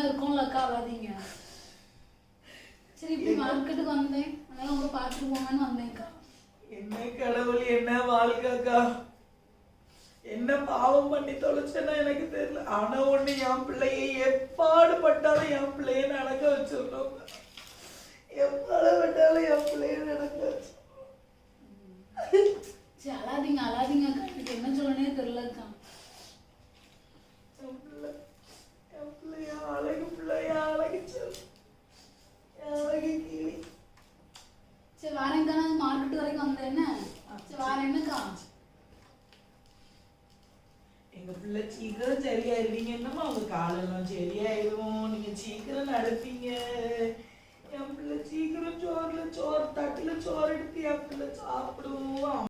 அழாதீங்க அதான் நாங்களாம் இருக்கோம்லக்கா அழாதீங்க சரி இப்படி மார்க்கெட்டுக்கு வந்தேன். அதனால உங்களை பார்த்துட்டு போங்கன்னு வந்தேன்க்கா என்ன கடவுள் என்ன வாழ்க்கைக்கா என்ன பாவம் பண்ணி தொலைச்சேன்னா எனக்கு தெரியல. ஆனா ஒண்ணு என் பிள்ளைய எப்பாடு பட்டாலும் என் பிள்ளைய நடக்க வச்சிடணும் எப்பாடு பட்டாலும் என் பிள்ளைய நடக்க வச்சு சரி அழாதீங்க அழாதீங்கக்கா எனக்கு என்ன சொல்லனே தெரியலக்கா என் பிள்ளை என் பிள்ளைய அழகு பிள்ளைய அழகு செல்லம். என் அழகு கிளி சரி வாரேன்க்கா நான் மார்க்கெட் வரைக்கும் வந்தேன் என்ன சரி வாரேன் என்னக்கா எங்க பிள்ளை சீக்கிரம் சரியாயிருவீங்க. என்னமா உங்க காலெல்லாம் சரியாயிரும் நீங்க சீக்கிரம் நடப்பீங்க. என் பிள்ளை சீக்கிரம் சோறுல சோறு தட்டுல சோறு எடுத்து என் பிள்ளை சாப்பிடுவோம்.